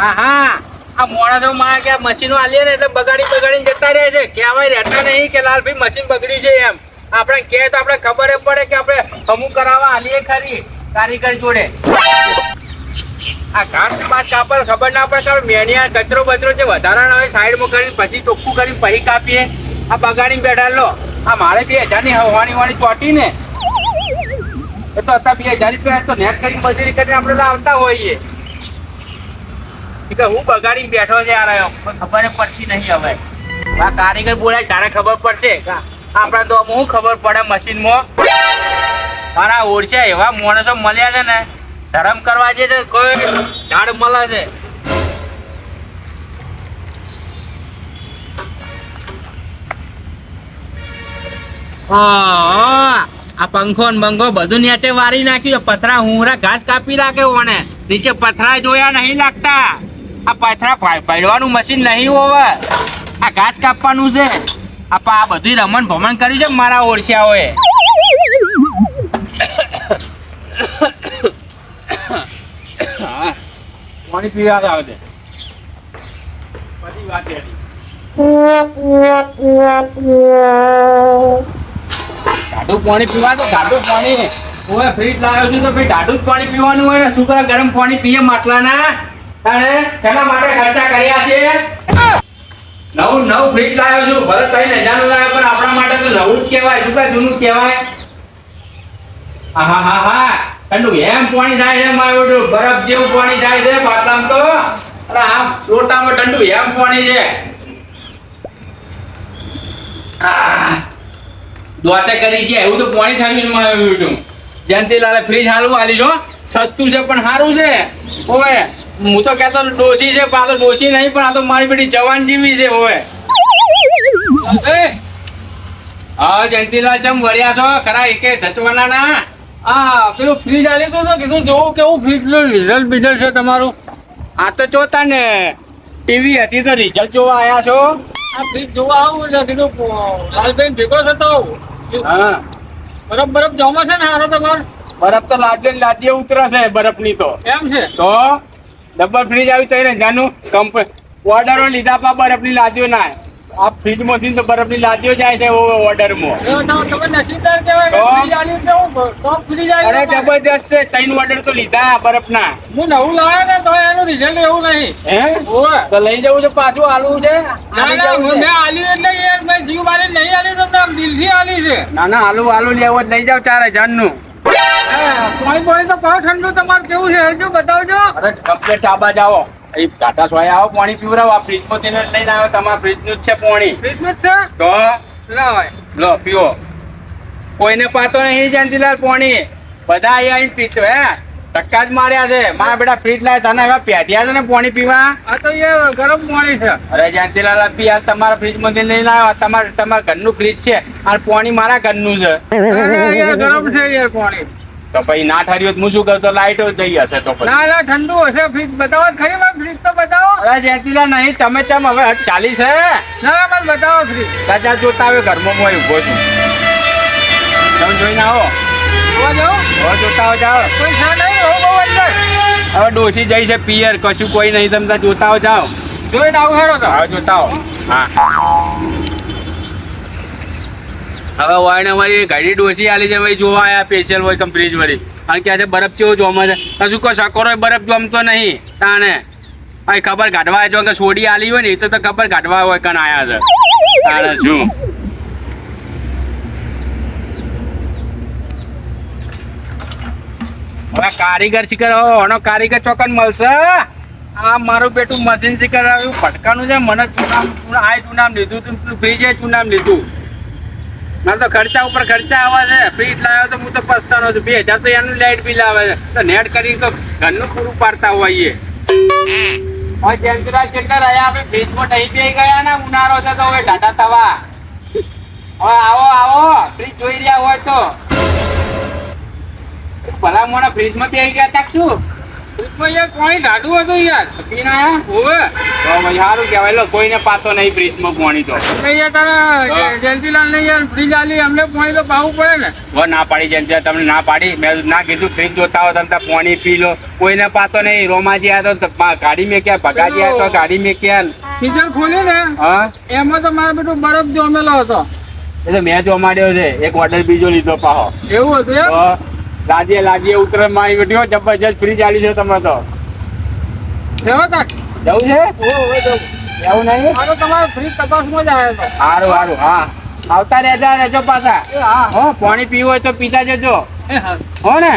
હા હા આ મોણસો માં કે મશીનો આલીએ ને એટલે બગાડી બગાડીને જતા રહે છે. કહેવાય રહેતા નહીં કે લાલભાઈ મશીન બગડી છે એમ. આપણે કહે તો આપણે ખબર પડે કે આપણે અમુક કરાવવા આલીએ ખરી કારીગર જોડે. આ ઘાટ બાદ કાપડ ખબર ના પડે કે મેનિયા કચરો બચરો જે વધારાનો હોય સાઈડમાં કરીને પછી ચોખ્ખું કરીને પછી કાપીએ. આ બગાડીને બેઠા લો. આ મારે બે હજારની હવાની વાળી ચોટી ને. એ તો અત્યારે બે હજાર રૂપિયા તો નેટ કરીને મજૂરી કરીને આપણે તો આવતા હોઈએ. કે હું બગાડી બેઠો છે આ રહ્યો. ખબર પડતી નહીં હવે. આ કારીગર બોલાય, તારે ખબર પડશે. આપણા તો હું ખબર પડે મશીનમાં. મારા ઓળશે એવા માણસો મળ્યા છે ને, ધરમ કરવા જે કોઈ ઝાડ મળે છે. આ પંખો ને બંખો બધું નેટે વારી નાખ્યું. પથરા હુંરા ઘાસ કાપી નાખે ઓને. નીચે પથરા જોયા નહીં લાગતા. આ પાથરા પડવાનું મશીન નહીં હોવે. આ ઘાસ કાપવાનું છે. આ આ બધું રમણ ભમણ કર્યું છે મારા ઓરસિયાઓએ? પાણી પીવા આવે છે બધી વાત ટાઢું પાણી પીવા તો ટાઢું પાણી. ઓય ફ્રીજ લાવ્યો છું તો ભાઈ ટાઢું જ પાણી પીવાનું હોય ને? છોકરા ગરમ પાણી પીએ માટલાના? અને તેના માટે ખર્ચા કર્યા છે? નવું નવું ફ્રીજ લાવ્યો છું. ભલે તઈ હજારનું લાવ્યો, પણ આપણા માટે તો નવું જ કહેવાય. શું કાંઈ જૂનું કહેવાય? હા હા. હા ઠંડુ, એમ પાણી થાય છે મારું બરફ જેવું પાણી થાય છે પાટલામાં તો. અરે આમ લોટામાં ઠંડુ, એમ પાણી છે. દોતે કરી છે એવું તો પાણી ઠારવી આવ્યું છું જયંતિલાલે ફ્રીજ હાલવું હાલી જો સસ્તું છે, પણ સારું છે. ઓવે હું તો કહેતો ડોસી છે તો ડોસી નહીં પણ આ તો મારી બેટી જવાન જેવી છે એ, હા જયંતિલાલ ચમ વળ્યા છો? ખરા એકે ધચવાના ના? હા પેલું ફ્રીજ આલી તો કીધું જોવું કેવું ફ્રીજ રિઝલ્ટ બિઝલ્ટ છે તમારું. આ તો જોતા ને ટીવી હતી તો રિઝલ્ટ જોવા આયા છો? આ ફ્રીજ જોવા આવું એટલે કીધું લાલભાઈ ભેગો થતો હા. બરફ બરફ જમા છે ને હારો તમારે? બરફ તો લાજે લાજે ઉતરશે બરફની તો. એમ છે? તો? ડબલ ફ્રીજ આવી થઈ ને જાનું કંપ ઓર્ડરો લીધા પા બરફની લાદીઓ ના આ ફ્રીજમાંથી તો બરફની લાદીઓ જાય છે ઓર્ડરમાં. આલ્યું અરે જબરજસ્ત છે. ત્રણ ઓર્ડર તો લીધા બરફના. હું નવું લાવ્યો ને તો એનું રિઝલ્ટ એવું નહીં. હે? તો લઈ જવું છે પાછું ના આલી ના છે? મેં આલ્યું એટલે યાર મેં જીવ મારી નહીં આલી તમને દિલથી આલી છે. ના ના આલુ આલુ લેવો જ લઈ જાવ ચાર હજારનું પાણી પાણી તો ભાવ ઠંડુ તમારે કેવું છે? હજુ બતાવજો. અરે કમ્પ્લેટ આબા જાઓ. એ ટાટા સોયા આવો પાણી પીવરાવો આ ફ્રીજમાંથી લઈને આવ્યો તમારા ફ્રીજનું જ છે પાણી. ફ્રીજનું જ છે? તો? લાવાય લો પીવો. કોઈને પાતો નહીં જયંતિલાલ પાણી. બધા અહીંયા આવીને પીતો હે? ટક્કા જ માર્યા છે. મારા બેટા ફ્રીજ લાવે તને હવે પેઢિયા છે ને પાણી પીવા? આ તો એ ગરમ પાણી છે. અરે જયંતિલાલ પી આ તમારા ફ્રીજમાંથી લઈને આવ્યો. તમારા તમારા ઘરનું ફ્રીજ છે. આ પાણી મારા ઘરનું છે. ગરમ છે યાર પાણી. તો પછી ના ઠર્યું તો હું શું કહું તો લાઈટો થઈ હશે તો ના ના ઠંડુ હશે ફ્રીજ બતાવો ખરી વાત ફ્રીજ તો બતાવો. અરે જયંતિલાલ નહીં તમે ચમ હવે હટ ચાલી છે? ના ના મને બતાવો ફ્રીજ તાજા જોતા આવે ઘરમાં હું ઊભો છું. તમે જોઈને આવો. જોવા જાઓ. હવે જોતા હો જાઓ. કોઈ છે નહીં હો બહુ અંદર. હવે ડોસી જઈ છે પિયર કશું કોઈ નહીં તમે જોતા આવો જાઓ. જોઈને આવું હેડો તો. હવે જોતા આવો હા. હવે વાયને અમારી ઘડી ડોસી આલી છે ભાઈ જોવા આવ્યા સ્પેશિયલ હોય કંપની વળી. અને ક્યાં છે, બરફ ચેવો જોવા છે. શું કોઈ સકોરો બરફ જોમતો નહીં તાને અહીં ખબર કાઢવા જો કે સોડી આલી હોય ને, એ તો ખબર કાઢવા હોય કણ આવ્યા છે. તાણે શું? કારીગર શીખર આનો કારીગર ચોકન મળશે. આ મારું બેટું મશીન શીખર આવ્યું ફટકાનું છે, મને ચૂનામ ચૂના- આ ચૂનામ લીધું, તું ફ્રીજે ચૂનામ લીધું. ના તો ખર્ચા ઉપર ખર્ચા આવે છે. ફીટ લાવ્યો તો હું તો પસ્તાનો છું. બે હજાર તો એનું લાઇટ બિલ આવે છે. તો નેટ કરી તો ઘરનું પૂરું પાડતા હોઈએ હવે જયંતિલાલ કેટલા રહ્યા? આપણે ફ્રીજમાં નહીં પી ગયા ને, ઉનાળો છે તો હવે ટાટા તવા હવે આવો આવો. ફ્રીજ જોઈ રહ્યા હોય તો. ભલા મોડા ફ્રીજમાં પી ગયા તાક શું? યાર પાણી ઢાઢું હતું યાર. પીને આયા તો ભાઈ સારું કહેવાય. લો કોઈને પાતો નહીં ફ્રીજમાં પાણી તો. યાર તારા જયંતિલાલ ને યાર ફ્રીજ આલી અમને પાણી તો પાવું પડે ને. ના પાડી જેમ તમને ના પાડી? મેં ના કીધું ફ્રીજ જોતા હો તમે પોણી પી લો. કોઈને પાતો નહીં. રોમાજી આ તો ગાડી મેં ક્યાં ભગાજી આ તો ગાડી મેં ક્યાં ફ્રીઝર ખોલ્યું ને? હા? એમાં તો મારે બેટો બરફ જમેલો હતો. એટલે મેં જોમાડ્યો છે. એક ઓર્ડર બીજો લીધો પાહો. એવું હતું લાદીએ લાદીએ ઉતરે મારી બેઠ્યો જબરજસ્ત ફ્રી ચાલી છે તમે તો. કેવો કાક જવું છે? એવું નહીં? મારો તમારો ફ્રીજ તપાસમાં જ આવ્યો તો સારું સારું હા. આવતા રહેતા રહેજો પાછા. હા. પાણી પીવું હોય તો પીતા જજો. હો. ને?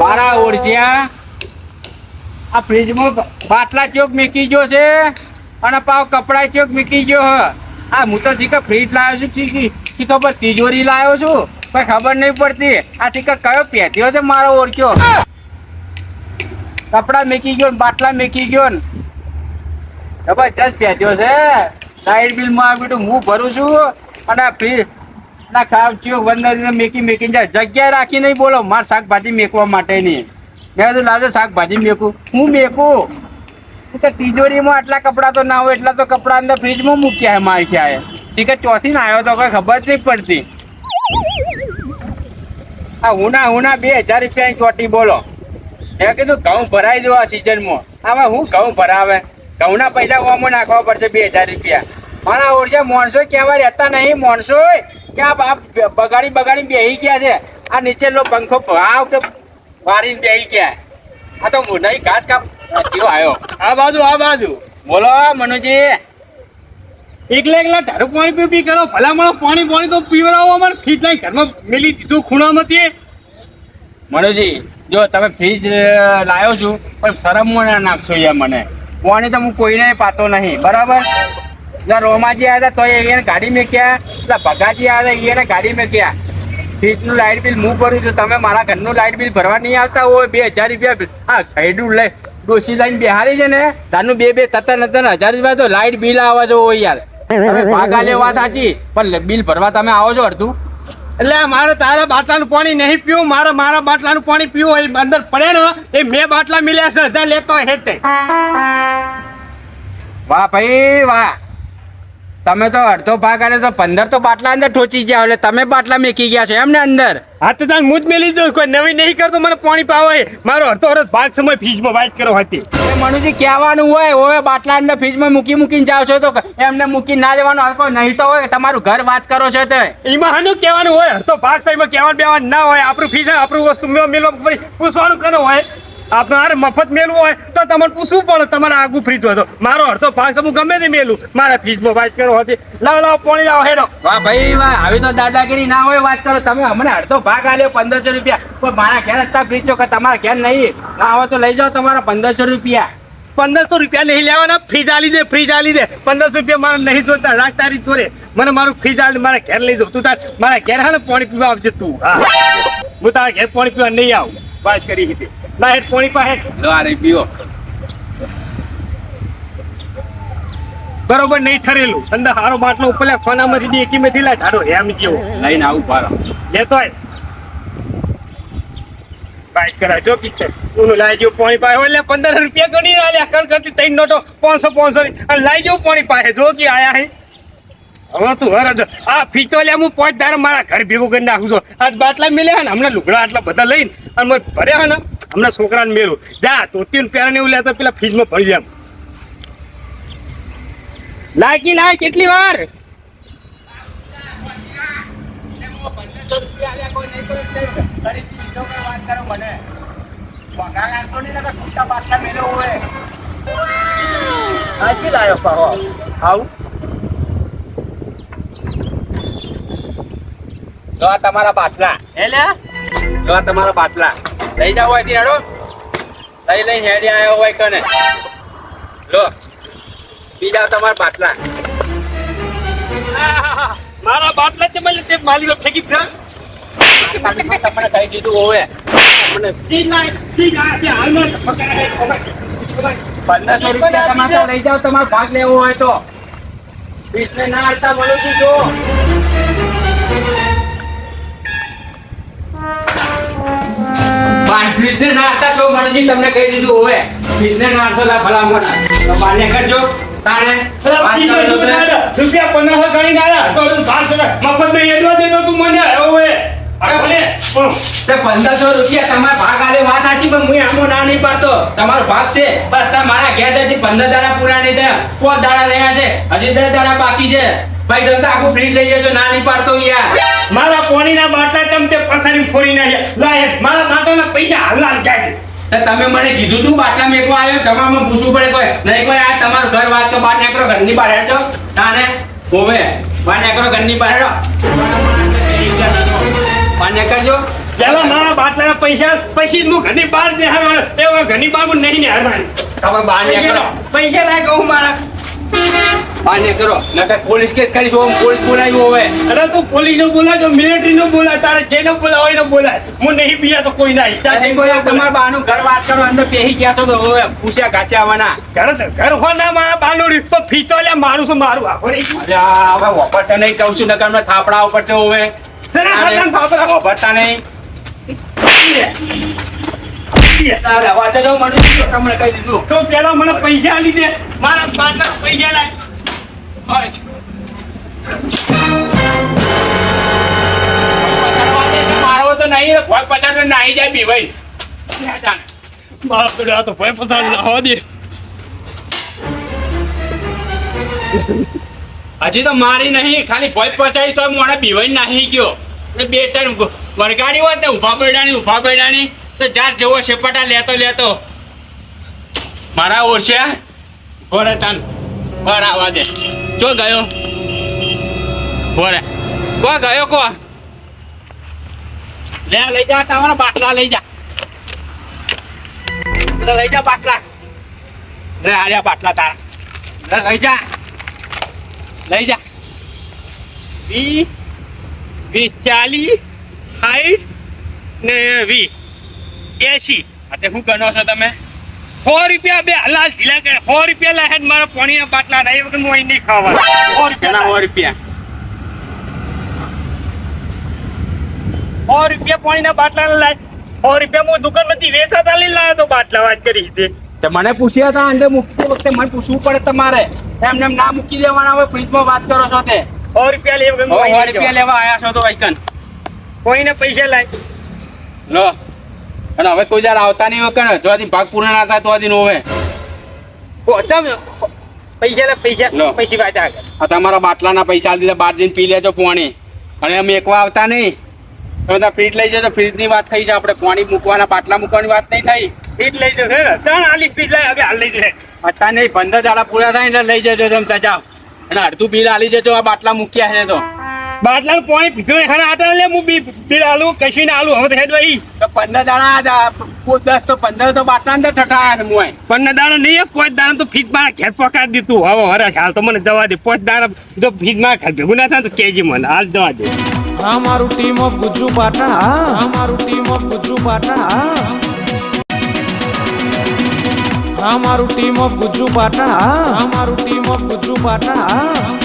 મારા ઓરજિયા. આ ફ્રીજમાં બાટલા ચોક મૂકી ગયો છે? અને પાવ કપડા ચોક મૂકી ગયો હ? આ હું તો શીખર ફ્રીજ લાવ્યો છું શીખી શીખર પર તિજોરી લાવ્યો છું. પણ ખબર નહીં પડતી. આ સિક્કા કયો પહેર્યો છે મારો ઓળખ્યો? કપડા મૂકી ગયો બાટલા મૂકી ગયો ને. જબરજસ્ત પહેર્યો છે. લાઇટ બિલમાં બેટું હું ભરું છું. અને ફી ના ખાવ ચિયો વંદર મેકી મેકીને જાય. જગ્યા રાખી નહીં બોલો, માર શાકભાજી મેકવા માટે નહીં મેં તો લાજો શાકભાજી મેકું. હું મેકું? તો તિજોરીમાં આટલા કપડાં તો ના હોય, એટલા તો કપડાં અંદર ફ્રીજમાં મૂક્યા હે મારી ક્યાંય. ઠીક ચોથી ના આવ્યો તો કોઈ ખબર જ નહીં પડતી. આ હુના હુના બે હજાર રૂપિયાની ચોટી બોલો. મેં કીધું ઘઉં ભરાઈ આ સિઝનમાં. આમાં હું ઘઉં ભરાવે? ઘઉંના પૈસા ઓમો નાખવા પડશે બે હજાર રૂપિયા. મારા ઓરજા માણસો કહેવા રહેતા નહીં માણસો કે આ બાપ બગાડી બગાડી બેહી ગયા છે. આ નીચેનો પંખો ભાવ કે વારીને બેહી ગયા. આ તો નહીં ઘાસ કાપ આવ્યો? આ બાજુ આ બાજુ. બોલો મનુજી. એકલા એકલા ધારું પાણી પી પી કરો. ભલા મળો પાણી પાણી તો પીવડાવો અમારે. ફ્રીજ લાઈ ઘરમાં મેલી દીધું ખૂણામાંથી મનુજી, જો તમે ફ્રીજ લાવ્યો છું, પણ શરમ મને નાખશો યાર મને. પાણી તો હું કોઈને પાતો નહીં. બરાબર? એટલે રોમાજી આવ્યા હતા તો એને ગાડી મેક્યા એટલે ભગાજી આવ્યા હતા, એને ગાડી મેક્યા ફ્રીજનું લાઇટ બિલ હું ભરું છું? તમે મારા ઘરનું લાઇટ બિલ ભરવા નહીં આવતા હોય? બે હજાર રૂપિયા હા ઘરડું લઈ ડોસી લાઈન બિહારી છે ને? તાનું બે બે તતન તતન હજાર રૂપિયા તો લાઇટ બિલ આવે જવું હોય યાર. તમે ભાગા લે વાત સાચી. પણ બિલ ભરવા તમે આવો છો અડધું. એટલે મારે તારા બાટલાનું પાણી નહીં પીવું મારે મારા બાટલાનું પાણી પીવું અંદર પડે ને એ મેં બાટલા મિલ્યા છે હજાર લેતો હેતે વાહ ભાઈ વાહ. તમે તો અડધો ભાગ આલે તો પંદર તો બાટલા અંદર ઠોચી ગયા એટલે તમે બાટલા મેકી ગયા છો એમને અંદર? હા તો તાર મૂજ મેલી જો કોઈ નવી નહીં કરતો મને પાણી પાવે મારો અડધો વર્ષ ભાગ સમય ફ્રીજમાં વાત કરો હતી એ મનુજી કહેવાનું હોય ઓય બાટલા અંદર ફ્રીજમાં મૂકી મૂકીને જાવ છો તો એમને મૂકીને ના જવાનું હલકો નહીં તો હોય તમારું ઘર વાત કરો છો તે. એમાં હાનું કહેવાનું હોય અડધો ભાગ સમયમાં કહેવાનું બેવાનું ના હોય આપણું ફ્રીજ આપણું વસ્તુ મેલો પછી પૂછવાનું કરો હોય? આપણે મફત મેલવું હોય તો તમારે પૂછવું પડે. તમારે આગું ફ્રીજ હોય તો. મારો અડધો ભાગ હું ગમે તે મેલું. મારા ફ્રીજમાં વાત કરો હતી. લાવ લાવ પાણી લાવો હેડો. વાહ ભાઈ વાહ. આવી તો દાદાગીરી ના હોય વાત કરો. તમે અમને અડધો ભાગ આલ્યો પંદરસો રૂપિયા. પણ મારા ઘેર હતા ફ્રીજ છો કે તમારા ઘેર નહીં. ના હોય તો લઈ જાઓ તમારા પંદરસો રૂપિયા. પંદરસો રૂપિયા નહીં લેવાના. ફ્રીજ આલી દે ફ્રીજ આલી દે. પંદરસો રૂપિયા મારે નહીં જોતા. રાખ તારી જોડે. મને મારું ફ્રીજ આલી મારા ઘેર લઈ જાઉં. તું તાર મારા ઘેર હા ને પાણી પીવા આવજે તું. હા. હું તારા ઘેર પાણી પીવા નહીં આવું. વાત કરી હતી. ના હેઠ પાણી પાસે દ્વારે પીવો. બરોબર નહીં ઠરેલું. અંદર હારો બાટલો ઉપરલા ખાનામાંથી બી એકી મેથી લાય ઢાડો એમ જેવો લઈને આવું પારો લેતો બાઈક કરાય જો કીધે તું લાઈ જેવું પોણી પાસે એટલે પંદર રૂપિયા ગણી ના લ્યા કણ કરતી ત્રણ નોટો પાંચસો પાંચસો અને લાઈ જેવું પોણી પાસે જો કે આયા હે. હવે તું હર આ ફીતો લે હું પાંચ દાર મારા ઘર ભેગું કરી નાખું છું. આજ બાટલા મિલ્યા ને હમણાં લુગડા આટલા બધા લઈને અને મને ભર્યા ને, હમણાં છોકરાને મેળું. જા પેરા ને એવું લેતા પેલા ફ્રીજમાં ભરી એમ લાગી લાય કેટલી વાર? તમારા પાછલા એટલે જો આ તમારા બાટલા લઈ જાવ અહીંથી હેડો. લઈ લઈને હેડી આવ્યો હોય કને. લો. પી જાઓ તમારા બાટલા મારા બાટલા તે મને તે માલિકો ફેંકી દે તમને કહી દીધું હોવે. પંદરસો રૂપિયા તમારે લઈ જાઓ તમારે ભાગ લેવો હોય તો. બીસને ના આવતા મળું છું જો નાસ્તા છો ગણજી તમને કહી દીધું હવે બિઝનેસ નાસ્તો લા ભલામણ. તો માન્ય કરજો. તાણે. રૂપિયા પંદરસો ગણી ગાળા તો તું મફત નહીં એડવા દેતો તું મને. હવે ભલે. તે તમારા ભાગ આલે ના નહીં તમારો ભાગ છે, પણ અત્યારે મારા પંદર દાડા પૂરા નહીં થયા પાંચ છે? હજી દસ દાડા બાકી છે. ભાઈ તમે આખું ફ્રીજ લઈ જજો, ના નહીં પાડતો યાર. મારા પોણીના બાટલા તમ તે પસારી ના લાય મારા બાટલાના પૈસા તમે મને કીધું તું બાટલા મેકવા આવ્યો તમારે પૂછવું પડે કોઈ. નહીં કોઈ, આ તમારું ઘર વાત તો બહાર નીકળો, ઘરની બહાર હેડજો. તાને હોવે. બહાર નીકળો, ઘરની બહાર બહાર કરજો. પેલા મારા બાટલાના પૈસા પછી હું ઘણી બાર નિહાળવાનો એવા ઘરની બહાર હું નહીં નિહાળવાની તમે બહાર કરો. પૈસા લાય કહું મારા. બહાર કરો. નકર પોલીસ કેસ કરીશું પોલીસ હવે. અરે તું પોલીસ નો બોલાય મિલિટરી નો બોલાય તારે જેનો બોલાવ હોય એનો બોલાય હું નહીં બીજા તો કોઈ નહીં. નહીં કોઈ તમારા બાનું ઘર વાત કરો અંદર પેહી ગયા છો તો હવે પૂછ્યા ગાચ્યા આવવાના. ઘર ઘર હો ના મારા બાનું તો ફીતો લે મારું શું મારું આખો રે વપરતા નહીં કહું છું નકર થાપડા ઉપર છે હવે. થાપડા? વપરતા નહીં તારે અવાજ જ મને તમને કહી દીધું તો પેલા મને પૈસા આલી દે મારા બાટલા પૈસા લાય હોય. મારો તો નહીં ભોગ પચાસ નાહી જાય બી ભાઈ મારા પેલા તો ના હોવા દે હજી તો મારી નહીં, ખાલી ભોજ પચાવી તો મોડે બીવાઈ નાહી ગયો. એટલે બે ત્રણ વરગાડી હોત ને, ઊભા બેડાની ઊભા બેડાની, તો જાત જેવો સેપટા લેતો લેતો. મારા ઓરસ્યા ભોરે તન ભર આવા દે. જો ગયો. ભોરે. કો ગયો કો? લે, લઈ જા તમારા બાટલા લઈ જા. લઈ જા બાટલા. રે આર્યા બાટલા તારા. લઈ જા. લઈ જા. વી વી ચાલી સાઠ ને વી. એસી. તે શું ગણો છો તમે? સો રૂપિયા બે. હલાલ ઢીલા કરે. સો રૂપિયા લાહે મારા પાણીના બાટલા. ના એ વખત હું અહીં નહીં ખાવા. સો રૂપિયા સો રૂપિયા? સો રૂપિયા પાણીના બાટલા લાય. સો રૂપિયા હું દુકાનમાંથી વેચાતા લઈ લાવ્યો તો બાટલા વાત કરી હતી મને પૂછ્યા હતા અંદર મૂકતી વખતે મને પૂછવું પડે તમારે. એમને એમ ના મૂકી દેવાના હવે ફ્રીજમાં વાત કરો છો તે. સો રૂપિયા લેવા સો રૂપિયા લેવા આયા છો તો વૈકન કોઈને પૈસા લાય. લો. અને હવે કોઈ જયારે આવતા નહીં હોય કણ જો ભાગ પૂર્ણ ના થાય તો દિન હોવે પહોંચાવ પૈસા પૈસા પૈસા આગળ. તમારા બાટલાના પૈસા દીધા બહાર જઈને પી લેજો પાણી. અને અમે એકવા આવતા નહીં. તમે બધા ફ્રીજ લઈ જજો ફ્રીજની વાત થઈ છે આપણે પાણી મૂકવાના બાટલા મૂકવાની વાત નહીં થઈ. ફીટ લઈ જશે ત્રણ આલી ફીટ લાય હવે હાલ લઈ જશે અત્યારે નહીં પંદર દાડા પૂરા થાય એટલે લઈ જજો તમે ત્યાં જાઓ. અને અડધું બિલ આલી જજો આ બાટલા મૂક્યા છે તો. બાટલાનું પાણી પીધું ખાના આટા લે હું બિલ આલુ કશી ના આલુ હવે તો હેડવા ઈ તો પંદર દાડા દસ તો પંદર તો બાટલા અંદર ઠઠાયા છે પંદર દાડા નહીં પોચ દાડા તો ફીજ મારા ઘેર પકાડી દીધું. હવે હરે હાલ તો મને જવા દે. પોચ દાડા જો ફીજ મારા ઘર ભેગું ના થાય તો કેજી મને. હાલ જવા દે. અમારું ટીમ ઓફ ગુજુ પાટણ હા. મારું ટીમ ઓફ ગુજુ પાટણ હા. હા મારું ટીમ ઓફ ગુજુ પાટણ. હા. મારું ટીમ ઓફ ગુજુ પાટણ. હા.